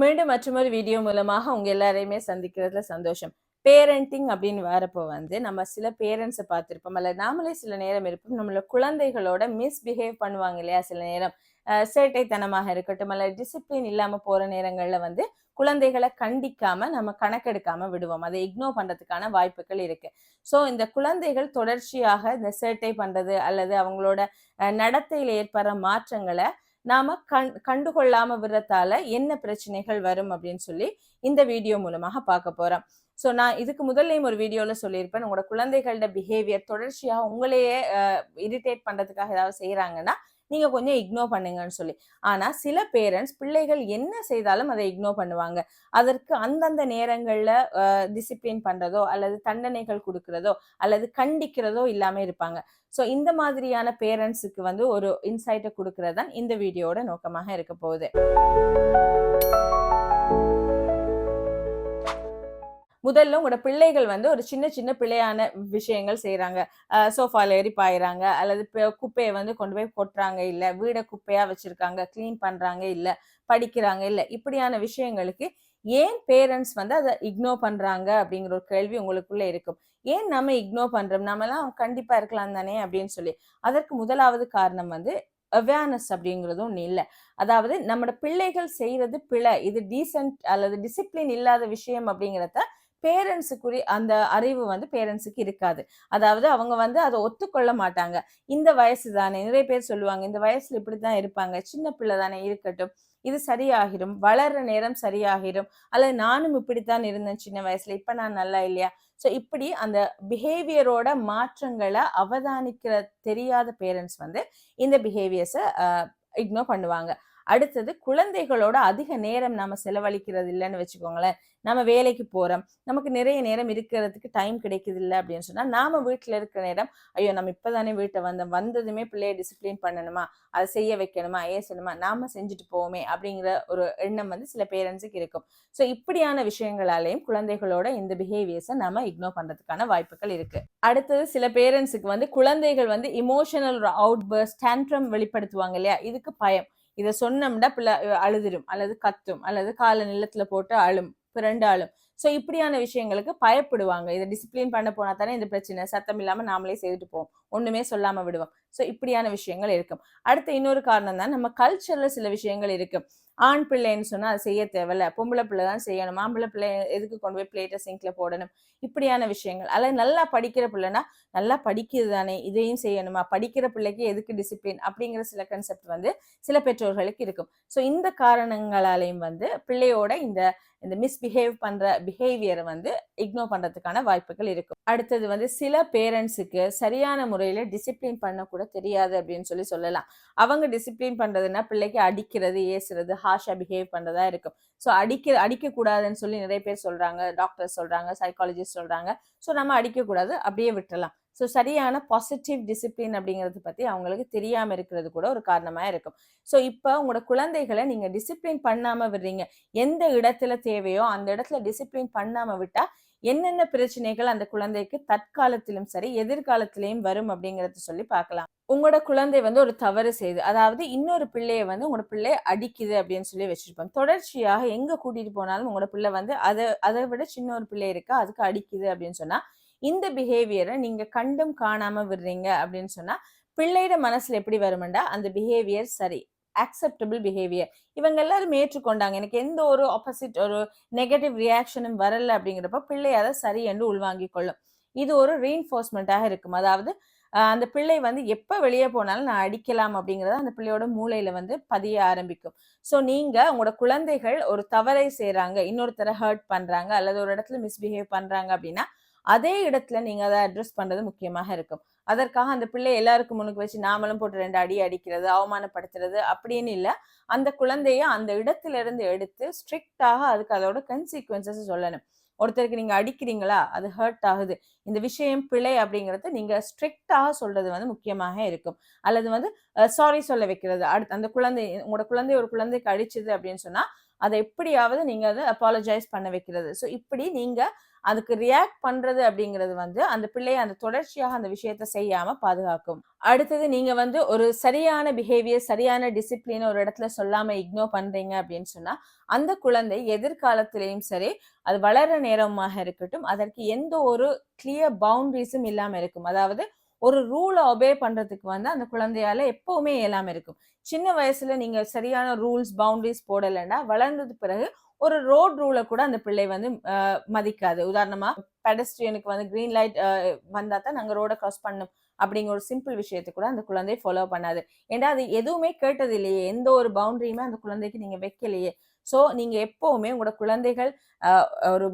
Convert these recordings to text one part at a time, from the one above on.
மீண்டும் மற்றொரு வீடியோ மூலமாக உங்க எல்லாரையுமே சந்திக்கிறதுல சந்தோஷம். பேரண்டிங் அப்படின்னு வரப்போ வந்து நம்ம சில பேரண்ட்ஸை பார்த்துருப்போம். அல்ல நாமளே சில நேரம் இருப்போம். நம்மளோட குழந்தைகளோட மிஸ்பிஹேவ் பண்ணுவாங்க இல்லையா சில நேரம். சேட்டைத்தனமாக இருக்கட்டும் அல்ல டிசிப்ளின் இல்லாமல் போகிற நேரங்களில் வந்து குழந்தைகளை கண்டிக்காம நம்ம கணக்கெடுக்காம விடுவோம். அதை இக்னோர் பண்ணுறதுக்கான வாய்ப்புகள் இருக்கு. ஸோ இந்த குழந்தைகள் தொடர்ச்சியாக இந்த சேட்டை பண்ணுறது அல்லது அவங்களோட நடத்தையில் ஏற்படுற மாற்றங்களை நாம கண் கண்டுகொள்ளாம விடுறதால என்ன பிரச்சனைகள் வரும் அப்படின்னு சொல்லி இந்த வீடியோ மூலமாக பார்க்க போறோம். ஸோ நான் இதுக்கு முதல்லையும் ஒரு வீடியோல சொல்லியிருப்பேன். உங்களோட குழந்தைகளோட பிஹேவியர் தொடர்ச்சியா உங்களையே இரிட்டேட் பண்றதுக்காக ஏதாவது செய்யறாங்கன்னா நீங்கள் கொஞ்சம் இக்னோர் பண்ணுங்கன்னு சொல்லி. ஆனால் சில பேரண்ட்ஸ் பிள்ளைகள் என்ன செய்தாலும் அதை இக்னோர் பண்ணுவாங்க. அதற்கு அந்தந்த நேரங்களில் டிசிப்ளின் பண்ணுறதோ அல்லது தண்டனைகள் கொடுக்கறதோ அல்லது கண்டிக்கிறதோ இல்லாமல் இருப்பாங்க. ஸோ இந்த மாதிரியான பேரண்ட்ஸுக்கு வந்து ஒரு இன்சைட்டை கொடுக்கறது தான் இந்த வீடியோட நோக்கமாக இருக்க போகுது. முதல்ல உங்களோட பிள்ளைகள் வந்து ஒரு சின்ன சின்ன பிள்ளையான விஷயங்கள் செய்யறாங்க சோஃபால ஏறி பாயிறாங்க. அல்லது குப்பையை வந்து கொண்டு போய் கொட்டுறாங்க இல்ல வீடை குப்பையா வச்சிருக்காங்க க்ளீன் பண்றாங்க இல்ல படிக்கிறாங்க இல்ல இப்படியான விஷயங்களுக்கு ஏன் பேரண்ட்ஸ் வந்து அதை இக்னோர் பண்றாங்க அப்படிங்கிற ஒரு கேள்வி உங்களுக்குள்ள இருக்கும். ஏன் நம்ம இக்னோர் பண்றோம்? நம்மலாம் கண்டிப்பா இருக்கலாம் தானே அப்படின்னு சொல்லி. அதற்கு முதலாவது காரணம் வந்து அவேர்னஸ் அப்படிங்கிறதும் ஒன்று இல்லை. அதாவது நம்மளோட பிள்ளைகள் செய்யறது பிழை. இது டீசென்ட் அல்லது டிசிப்ளின் இல்லாத விஷயம் அப்படிங்கிறத பேரண்ட்ஸுக்குரிய அந்த அறிவு வந்து பேரண்ட்ஸுக்கு இருக்காது. அதாவது அவங்க வந்து அதை ஒத்துக்கொள்ள மாட்டாங்க. இந்த வயசு தானே நிறைய பேர் சொல்லுவாங்க இந்த வயசுல இப்படித்தான் இருப்பாங்க சின்ன பிள்ளை தானே இருக்கட்டும் இது சரியாகிடும் வளர்ற நேரம் சரியாகிடும் அல்லது நானும் இப்படித்தான் இருந்தேன் சின்ன வயசுல இப்ப நான் நல்லா இல்லையா? ஸோ இப்படி அந்த பிஹேவியரோட மாற்றங்களை அவதானிக்கிற தெரியாத பேரண்ட்ஸ் வந்து இந்த பிஹேவியர்ஸை இக்னோர் பண்ணுவாங்க. அடுத்தது குழந்தைகளோட அதிக நேரம் நம்ம செலவழிக்கிறது இல்லைன்னு வச்சுக்கோங்களேன். நம்ம வேலைக்கு போறோம். நமக்கு நிறைய நேரம் இருக்கிறதுக்கு டைம் கிடைக்குது இல்லை அப்படின்னு சொன்னா நாம வீட்டுல இருக்கிற நேரம் ஐயோ நம்ம இப்பதானே வீட்டை வந்தோம். வந்ததுமே பிள்ளைய டிசிப்ளின் பண்ணணுமா? அதை செய்ய வைக்கணுமா? ஏசணுமா நாம செஞ்சுட்டு போவோமே அப்படிங்கிற ஒரு எண்ணம் வந்து சில பேரண்ட்ஸுக்கு இருக்கும். ஸோ இப்படியான விஷயங்களாலேயும் குழந்தைகளோட இந்த பிஹேவியர்ஸை நம்ம இக்னோர் பண்றதுக்கான வாய்ப்புகள் இருக்கு. அடுத்தது சில பேரண்ட்ஸுக்கு வந்து குழந்தைகள் வந்து இமோஷனல் அவுட் பர்ஸ்ட் டேண்ட்ரம் வெளிப்படுத்துவாங்க இல்லையா? இதுக்கு பயம். இதை சொன்னோம்னா பிள்ளை அழுதுரும். அல்லது கத்தும். அல்லது காலை நிலத்துல போட்டு அழும். பிறண்டு அழும். ஸோ இப்படியான விஷயங்களுக்கு பயப்படுவாங்க. இதை டிசிப்ளின் பண்ண போனா தானே இந்த பிரச்சனை. சத்தம் இல்லாம நாமளே செய்துட்டு போவோம். ஒண்ணுமே சொல்லாம விடுவோம். ஸோ இப்படியான விஷயங்கள் இருக்கும். அடுத்த இன்னொரு காரணம் தான் நம்ம கல்ச்சர்ல சில விஷயங்கள் இருக்கு. ஆண் பிள்ளைன்னு சொன்னால் அது செய்ய தேவையில்ல. பொம்பளை பிள்ளை தான் செய்யணும். ஆம்பளை பிள்ளை எதுக்கு கொண்டு போய் பிளேட்டை சிங்க்ல போடணும்? இப்படியான விஷயங்கள். அல்லது நல்லா படிக்கிற பிள்ளைனா நல்லா படிக்கிறது தானே இதையும் செய்யணுமா? படிக்கிற பிள்ளைக்கு எதுக்கு டிசிப்ளின் அப்படிங்கிற சில கன்செப்ட் வந்து சில பெற்றோர்களுக்கு இருக்கும். ஸோ இந்த காரணங்களாலையும் வந்து பிள்ளையோட இந்த இந்த மிஸ்பிஹேவ் பண்ற பிஹேவியரை வந்து இக்னோர் பண்றதுக்கான வாய்ப்புகள் இருக்கும். அடுத்தது வந்து சில பேரண்ட்ஸுக்கு சரியான முறையில டிசிப்ளின் பண்ண கூட தெரியாது அப்படின்னு சொல்லி சொல்லலாம். அவங்க டிசிப்ளின் பண்றதுன்னா பிள்ளைக்கு அடிக்கிறது ஏசுறது ஹாஷா பிஹேவ் பண்றதா இருக்கும். ஸோ அடிக்க அடிக்க கூடாதுன்னு சொல்லி நிறைய பேர் சொல்றாங்க டாக்டர் சொல்றாங்க சைக்காலஜிஸ்ட் சொல்றாங்க. ஸோ நம்ம அடிக்க கூடாது அப்படியே விட்டுறலாம். ஸோ சரியான பாசிட்டிவ் டிசிப்ளின் அப்படிங்கிறத பற்றி அவங்களுக்கு தெரியாமல் இருக்கிறது கூட ஒரு காரணமாக இருக்கும். ஸோ இப்போ உங்களோட குழந்தைகளை நீங்கள் டிசிப்ளின் பண்ணாமல் விடுறீங்க. எந்த இடத்துல தேவையோ அந்த இடத்துல டிசிப்ளின் பண்ணாமல் விட்டால் என்னென்ன பிரச்சனைகள் அந்த குழந்தைக்கு தற்காலத்திலும் சரி எதிர்காலத்திலையும் வரும் அப்படிங்கறத சொல்லி பார்க்கலாம். உங்களோட குழந்தை வந்து ஒரு தவறு செய்யுது அதாவது இன்னொரு பிள்ளைய வந்து உங்களோட பிள்ளை அடிக்குது அப்படின்னு சொல்லி வச்சிருப்போம். தொடர்ச்சியாக எங்க கூட்டிட்டு போனாலும் உங்களோட பிள்ளை வந்து அதை அதை விட சின்ன ஒரு பிள்ளை இருக்கா அதுக்கு அடிக்குது அப்படின்னு சொன்னா இந்த பிஹேவியரை நீங்க கண்டும் காணாம விடுறீங்க அப்படின்னு சொன்னா பிள்ளையோட மனசுல எப்படி வருமெண்டா அந்த பிஹேவியர் சரி. அக்செப்டபிள் பிஹேவியர் இவங்க எல்லாரும் ஏற்றுக்கொண்டாங்க. எனக்கு எந்த ஒரு ஆப்போசிட் ஒரு நெகட்டிவ் ரியாக்ஷனும் வரல அப்படிங்கிறப்ப பிள்ளை அதை சரி என்று உள்வாங்கிக் கொள்ளும். இது ஒரு ரீஎன்ஃபோர்ஸ்மெண்ட்டாக இருக்கும். அதாவது அந்த பிள்ளை வந்து எப்போ வெளியே போனாலும் நான் அடிக்கலாம் அப்படிங்கிறத அந்த பிள்ளையோட மூளையில வந்து பதிய ஆரம்பிக்கும். ஸோ நீங்க உங்களோட குழந்தைகள் ஒரு தவறை செய்கிறாங்க இன்னொருத்தரை ஹர்ட் பண்றாங்க அல்லது ஒரு இடத்துல மிஸ்பிஹேவ் பண்றாங்க அப்படின்னா அதே இடத்துல நீங்க அதை அட்ரஸ் பண்றது முக்கியமாக இருக்கும். அதற்காக அந்த பிள்ளை எல்லாருக்கும் முன்னுக்கு வச்சு நாமளும் போட்டு ரெண்டு அடி அடிக்கிறது அவமானப்படுத்துறது அப்படின்னு இல்லை. அந்த குழந்தைய அந்த இடத்துல இருந்து எடுத்து ஸ்ட்ரிக்டாக அதுக்கு அதோட கன்சிக்வன்சஸ் சொல்லணும். ஒருத்தருக்கு நீங்க அடிக்கிறீங்களா அது ஹர்ட் ஆகுது. இந்த விஷயம் பிழை அப்படிங்கறத நீங்க ஸ்ட்ரிக்டாக சொல்றது வந்து முக்கியமாக இருக்கும். அல்லது வந்து சாரி சொல்ல வைக்கிறது. அடுத்து அந்த குழந்தை உங்களோட குழந்தை ஒரு குழந்தைக்கு அடிச்சது அப்படின்னு சொன்னா அதை எப்படியாவது நீங்கள் அதை அப்பாலஜைஸ் பண்ண வைக்கிறது. ஸோ இப்படி நீங்கள் அதுக்கு ரியாக்ட் பண்றது அப்படிங்கிறது வந்து அந்த பிள்ளையை அந்த தொடர்ச்சியாக அந்த விஷயத்த செய்யாம பாதுகாக்கும். அடுத்தது நீங்க வந்து ஒரு சரியான பிஹேவியர் சரியான டிசிப்ளின் ஒரு இடத்துல சொல்லாம இக்னோர் பண்றீங்க அப்படின்னு சொன்னா அந்த குழந்தை எதிர்காலத்திலையும் சரி அது வளர நேரமாக இருக்கட்டும் அதற்கு எந்த ஒரு கிளியர் பவுண்டரிஸும் இல்லாம இருக்கும். அதாவது ஒரு ரூலை ஒபே பண்றதுக்கு வந்து அந்த குழந்தையால எப்பவுமே இயலாம இருக்கும். சின்ன வயசுல நீங்க சரியான ரூல்ஸ் பவுண்டரிஸ் போடலைன்னா வளர்ந்தது பிறகு ஒரு ரோட் ரூலை கூட அந்த பிள்ளை வந்து மதிக்காது. உதாரணமா பெடஸ்ட்ரியனுக்கு வந்து கிரீன் லைட் வந்தா தான் நாங்கள் ரோடை கிராஸ் பண்ணணும் அப்படிங்கிற ஒரு சிம்பிள் விஷயத்தை கூட அந்த குழந்தை ஃபாலோ பண்ணாது. ஏன்னா அது எதுவுமே கேட்டது இல்லையே. எந்த ஒரு பவுண்டரியுமே அந்த குழந்தைக்கு நீங்க வைக்கலையே. ஸோ நீங்கள் எப்போவுமே உங்களோட குழந்தைகள் ஒரு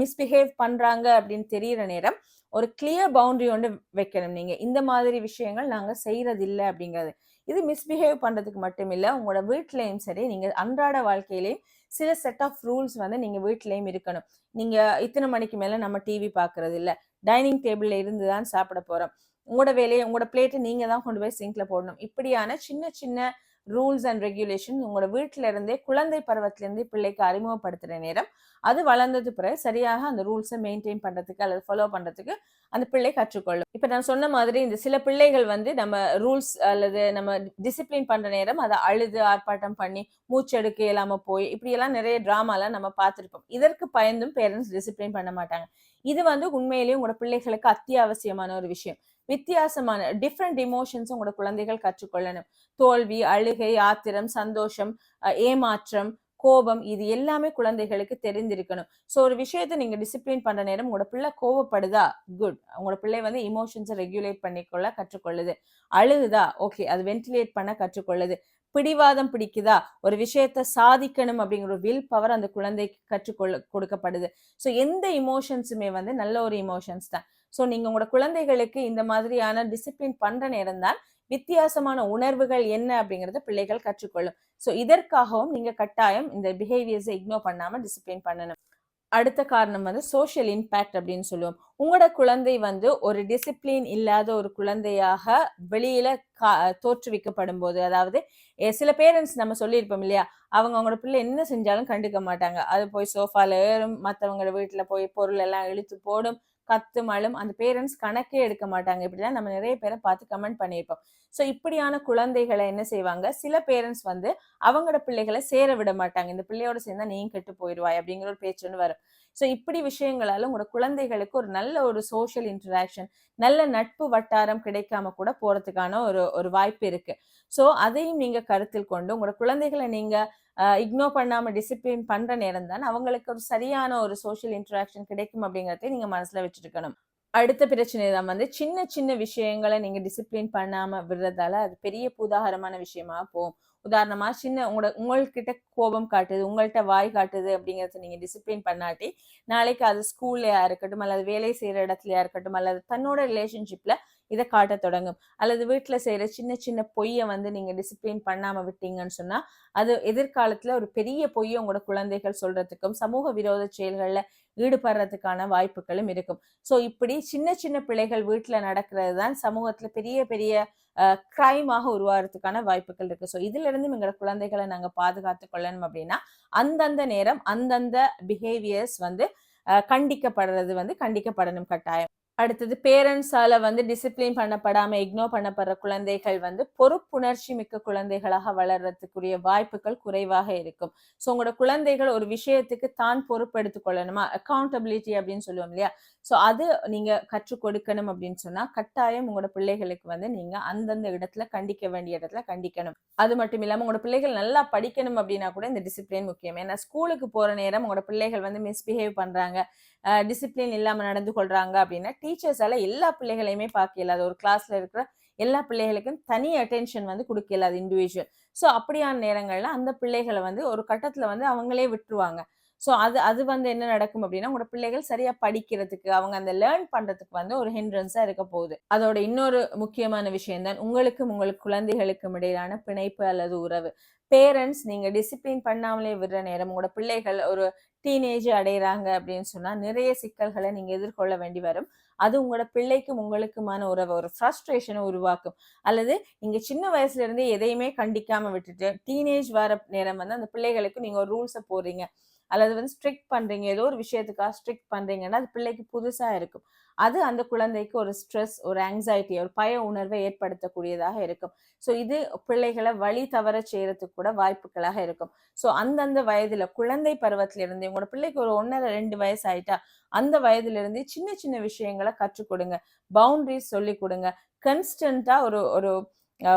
மிஸ்பிஹேவ் பண்ணுறாங்க அப்படின்னு தெரிகிற நேரம் ஒரு கிளியர் பவுண்டரி ஒன்று வைக்கணும். நீங்கள் இந்த மாதிரி விஷயங்கள் நாங்கள் செய்கிறதில்லை இல்லை அப்படிங்கிறது. இது மிஸ்பிஹேவ் பண்ணுறதுக்கு மட்டும் இல்லை உங்களோட வீட்லேயும் சரி நீங்கள் அன்றாட வாழ்க்கையிலையும் சில செட் ஆஃப் ரூல்ஸ் வந்து நீங்கள் வீட்லேயும் இருக்கணும். நீங்கள் இத்தனை மணிக்கு மேலே நம்ம டிவி பாக்குறது இல்லை டைனிங் டேபிள்ல இருந்து தான் சாப்பிட போகிறோம் உங்களோட வேலையை உங்களோட பிளேட்டை நீங்கள் தான் கொண்டு போய் சிங்கில் போடணும். இப்படியான சின்ன சின்ன ரூல்ஸ் அண்ட் ரெகுலேஷன் உங்களோட வீட்டில இருந்தே குழந்தை பருவத்திலிருந்தே பிள்ளைக்கு அறிமுகப்படுத்துற நேரம் அது வளர்ந்தது பிறகு சரியாக அந்த ரூல்ஸை மெயின்டைன் பண்ணுறதுக்கு அல்லது ஃபாலோ பண்ணுறதுக்கு அந்த பிள்ளை கற்றுக்கொள்ளும். இப்போ நான் சொன்ன மாதிரி இந்த சில பிள்ளைகள் வந்து நம்ம ரூல்ஸ் அல்லது நம்ம டிசிப்ளின் பண்ணுற நேரம் அதை அழுது ஆர்ப்பாட்டம் பண்ணி மூச்செடுக்க இல்லாமல் போய் இப்படியெல்லாம் நிறைய ட்ராமாலாம் நம்ம பார்த்துருப்போம். இதற்கு பயந்தும் பேரண்ட்ஸ் டிசிப்ளின் பண்ண மாட்டாங்க. இது வந்து உண்மையிலேயே உங்களோட பிள்ளைகளுக்கு அத்தியாவசியமான ஒரு விஷயம். வித்தியாசமான டிஃப்ரெண்ட் இமோஷன்ஸ் உங்களோட குழந்தைகள் கற்றுக்கொள்ளணும். தோல்வி அழுகை ஆத்திரம் சந்தோஷம் ஏமாற்றம் கோபம் இது எல்லாமே குழந்தைகளுக்கு தெரிந்திருக்கணும். ஸோ ஒரு விஷயத்தை நீங்க டிசிப்ளின் பண்ற நேரம் உங்களோட பிள்ளை கோவப்படுதா? குட் உங்களோட பிள்ளை வந்து இமோஷன்ஸை ரெகுலேட் பண்ணிக்கொள்ள கற்றுக்கொள்ளுது. அழுகுதா? ஓகே அது வென்டிலேட் பண்ண கற்றுக்கொள்ளுது. பிடிவாதம் பிடிக்குதா? ஒரு விஷயத்த சாதிக்கணும் அப்படிங்கிற ஒரு வில் பவர் அந்த குழந்தைக்கு கற்றுக்கொள்ள கொடுக்கப்படுது. ஸோ எந்த இமோஷன்ஸுமே வந்து நல்ல ஒரு இமோஷன்ஸ் தான். ஸோ நீங்க உங்களோட குழந்தைகளுக்கு இந்த மாதிரியான டிசிப்ளின் பண்ற நேரம் தான் வித்தியாசமான உணர்வுகள் என்ன அப்படிங்கறத பிள்ளைகள் கற்றுக்கொள்ளும். ஸோ இதற்காகவும் நீங்க கட்டாயம் இந்த பிஹேவியர்ஸை இக்னோர் பண்ணாம டிசிப்ளின் பண்ணணும். அடுத்த காரணம் வந்து சோஷியல் இம்பேக்ட் அப்படின்னு சொல்லுவோம். உங்களோட குழந்தை வந்து ஒரு டிசிப்ளின் இல்லாத ஒரு குழந்தையாக வெளியில கா- தோற்றுவிக்கப்படும் போது அதாவது சில பேரண்ட்ஸ் நம்ம சொல்லியிருப்போம் இல்லையா? அவங்க அவங்களோட பிள்ளை என்ன செஞ்சாலும் கண்டுக்க மாட்டாங்க. அது போய் சோஃபால ஏறும் மற்றவங்க வீட்டுல போய் பொருள் எல்லாம் இழுத்து போடும் கத்தும் அழும் அந்த பேரண்ட்ஸ் கணக்கே எடுக்க மாட்டாங்க. இப்படிலாம் நம்ம நிறைய பேரை பார்த்து கமெண்ட் பண்ணியிருப்போம். ஸோ இப்படியான குழந்தைகளை என்ன செய்வாங்க? சில பேரண்ட்ஸ் வந்து அவங்களோட பிள்ளைகளை சேர விட மாட்டாங்க. இந்த பிள்ளையோட சேர்ந்தா நீயும் கெட்டு போயிடுவாய் அப்படிங்கிற ஒரு பேச்சு ஒன்று வரும். ஸோ இப்படி விஷயங்களால உங்களோட குழந்தைகளுக்கு ஒரு நல்ல ஒரு சோஷியல் இன்டராக்ஷன் நல்ல நட்பு வட்டாரம் கிடைக்காம கூட போறதுக்கான ஒரு ஒரு வாய்ப்பு இருக்கு. ஸோ அதையும் நீங்க கருத்தில் கொண்டு உங்களோட குழந்தைகளை நீங்க இக்னோர் பண்ணாம டிசிப்ளின் பண்ற நேரம் தான் அவங்களுக்கு ஒரு சரியான ஒரு சோஷியல் இன்டராக்ஷன் கிடைக்கும் அப்படிங்கறத நீங்க மனசுல வச்சிருக்கணும். அடுத்த பிரச்சனை தான் வந்து சின்ன சின்ன விஷயங்களை நீங்க டிசிப்ளின் பண்ணாம விடுறதால அது பெரிய பூதாகரமான விஷயமா போகும். உதாரணமா சின்ன உங்களோட உங்கள்கிட்ட கோபம் காட்டுது உங்கள்கிட்ட வாய் காட்டுது அப்படிங்கறத நீங்க டிசிப்ளின் பண்ணாட்டி நாளைக்கு அது ஸ்கூல்லையா இருக்கட்டும் அல்லது வேலை செய்யற இடத்துலயா இருக்கட்டும் அல்லது தன்னோட ரிலேஷன்ஷிப்ல இதை காட்ட தொடங்கும். அல்லது வீட்டில் செய்கிற சின்ன சின்ன பொய்யை வந்து நீங்கள் டிசிப்ளின் பண்ணாமல் விட்டீங்கன்னு சொன்னால் அது எதிர்காலத்தில் ஒரு பெரிய பொய்யை உங்களோட குழந்தைகள் சொல்கிறதுக்கும் சமூக விரோத செயல்களில் ஈடுபடுறதுக்கான வாய்ப்புகளும் இருக்கும். ஸோ இப்படி சின்ன சின்ன பிள்ளைகள் வீட்டில் நடக்கிறது தான் சமூகத்தில் பெரிய பெரிய கிரைமாக உருவாகிறதுக்கான வாய்ப்புகள் இருக்கு. ஸோ இதிலிருந்து எங்களோட குழந்தைகளை நாங்கள் பாதுகாத்து கொள்ளணும் அப்படின்னா அந்தந்த நேரம் அந்தந்த பிஹேவியர்ஸ் வந்து கண்டிக்கப்படுறது வந்து கண்டிக்கப்படணும் கட்டாயம். அடுத்தது பேரண்ட்ஸால வந்து டிசிப்ளின் பண்ணப்படாம இக்னோர் பண்ணப்படுற குழந்தைகள் வந்து பொறுப்புணர்ச்சி மிக்க குழந்தைகளாக வளர்றதுக்குரிய வாய்ப்புகள் குறைவாக இருக்கும். ஸோ உங்களோட குழந்தைகள் ஒரு விஷயத்துக்கு தான் பொறுப்பெடுத்துக் கொள்ளணுமா? அக்கௌண்டபிலிட்டி அப்படின்னு சொல்லுவோம் இல்லையா? ஸோ அது நீங்க கற்றுக் கொடுக்கணும் அப்படின்னு சொன்னா கட்டாயம் உங்களோட பிள்ளைகளுக்கு வந்து நீங்க அந்தந்த இடத்துல கண்டிக்க வேண்டிய இடத்துல கண்டிக்கணும். அது மட்டும் இல்லாம உங்களோட பிள்ளைகள் நல்லா படிக்கணும் அப்படின்னா கூட இந்த டிசிப்ளின் முக்கியம். ஏன்னா ஸ்கூலுக்கு போற நேரம் உங்களோட பிள்ளைகள் வந்து மிஸ்பிஹேவ் பண்றாங்க. டிசிப்ளின் இல்லாம நடந்து கொள்றாங்க அப்படின்னா டீச்சர்ஸால எல்லா பிள்ளைகளையுமே பார்க்க இயலாது. ஒரு கிளாஸ்ல இருக்கிற எல்லா பிள்ளைகளுக்கும் தனி அட்டென்ஷன் வந்து கொடுக்க இயலாது இண்டிவிஜுவல் ஸோ அப்படியான நேரங்கள்ல அந்த பிள்ளைகளை வந்து ஒரு கட்டத்துல வந்து அவங்களே விட்டுருவாங்க. ஸோ அது அது வந்து என்ன நடக்கும் அப்படின்னா உங்களோட பிள்ளைகள் சரியா படிக்கிறதுக்கு அவங்க அந்த லேர்ன் பண்றதுக்கு வந்து ஒரு ஹிண்ட்ரன்ஸா இருக்க போகுது. அதோட இன்னொரு முக்கியமான விஷயம் தான் உங்களுக்கும் உங்களுக்கு குழந்தைகளுக்கும் இடையிலான பிணைப்பு அல்லது உறவு. பேரண்ட்ஸ் நீங்க டிசிப்ளின் பண்ணாமலே விடுற நேரம் உங்களோட பிள்ளைகள் ஒரு டீனேஜ் அடையிறாங்க அப்படின்னு சொன்னா நிறைய சிக்கல்களை நீங்க எதிர்கொள்ள வேண்டி வரும். அது உங்களோட பிள்ளைக்கும் உங்களுக்குமான ஒரு ஒரு ஃப்ரஸ்ட்ரேஷனை உருவாக்கும். அல்லது நீங்க சின்ன வயசுல இருந்தே எதையுமே கண்டிக்காம விட்டுட்டு டீனேஜ் வர நேரம் வந்து அந்த பிள்ளைகளுக்கு நீங்க ஒரு ரூல்ஸை போடுறீங்க. அல்லது வந்து ஸ்ட்ரிக்ட் பண்றீங்க. ஏதோ ஒரு விஷயத்துக்காக ஸ்ட்ரிக்ட் பண்றீங்கன்னா அது பிள்ளைக்கு புதுசா இருக்கும். அது அந்த குழந்தைக்கு ஒரு ஸ்ட்ரெஸ் ஒரு ஆங்ஸைட்டி ஒரு பய உணர்வை ஏற்படுத்தக்கூடியதாக இருக்கும். ஸோ இது பிள்ளைகளை வழி தவற செய்யறதுக்கு கூட வாய்ப்புகளாக இருக்கும். ஸோ அந்தந்த வயதுல குழந்தை பருவத்திலிருந்து உங்களோட பிள்ளைக்கு ஒரு ஒன்றரை ரெண்டு வயசு ஆயிட்டா அந்த வயதுலேருந்து சின்ன சின்ன விஷயங்களை கற்றுக் கொடுங்க. பவுண்டரிஸ் சொல்லி கொடுங்க. கன்ஸ்டன்டா ஒரு ஒரு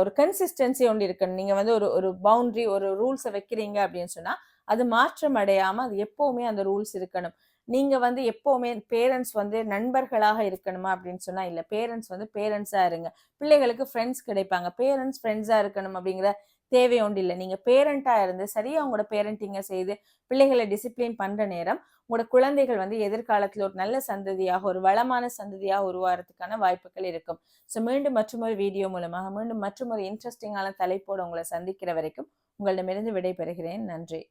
ஒரு கன்சிஸ்டன்சி ஒன்று இருக்கணும். நீங்கள் வந்து ஒரு ஒரு பவுண்டரி ஒரு ரூல்ஸை வைக்கிறீங்க அப்படின்னு சொன்னால் அது மாற்றம் அடையாமல் அது எப்போவுமே அந்த ரூல்ஸ் இருக்கணும். நீங்க வந்து எப்பவுமே பேரண்ட்ஸ் வந்து நண்பர்களாக இருக்கணுமா அப்படின்னு சொன்னா இல்ல பேரண்ட்ஸ் வந்து பேரண்ட்ஸா இருங்க. பிள்ளைகளுக்கு ஃப்ரெண்ட்ஸ் கிடைப்பாங்க. பேரண்ட்ஸ் ஃப்ரெண்ட்ஸா இருக்கணும் அப்படிங்கிற தேவை ஒன்று இல்லை. நீங்க பேரண்டா இருந்து சரியா உங்களோட பேரண்டிங்கை செய்து பிள்ளைகளை டிசிப்ளின் பண்ற நேரம் உங்களோட குழந்தைகள் வந்து எதிர்காலத்தில் ஒரு நல்ல சந்ததியாக ஒரு வளமான சந்ததியாக உருவாகிறதுக்கான வாய்ப்புகள் இருக்கும். ஸோ மீண்டும் மற்றும் ஒரு வீடியோ மூலமாக மீண்டும் மற்றும் ஒரு இன்ட்ரெஸ்டிங்கான தலைப்போடு உங்களை சந்திக்கிற வரைக்கும் உங்களிடமிருந்து விடைபெறுகிறேன். நன்றி.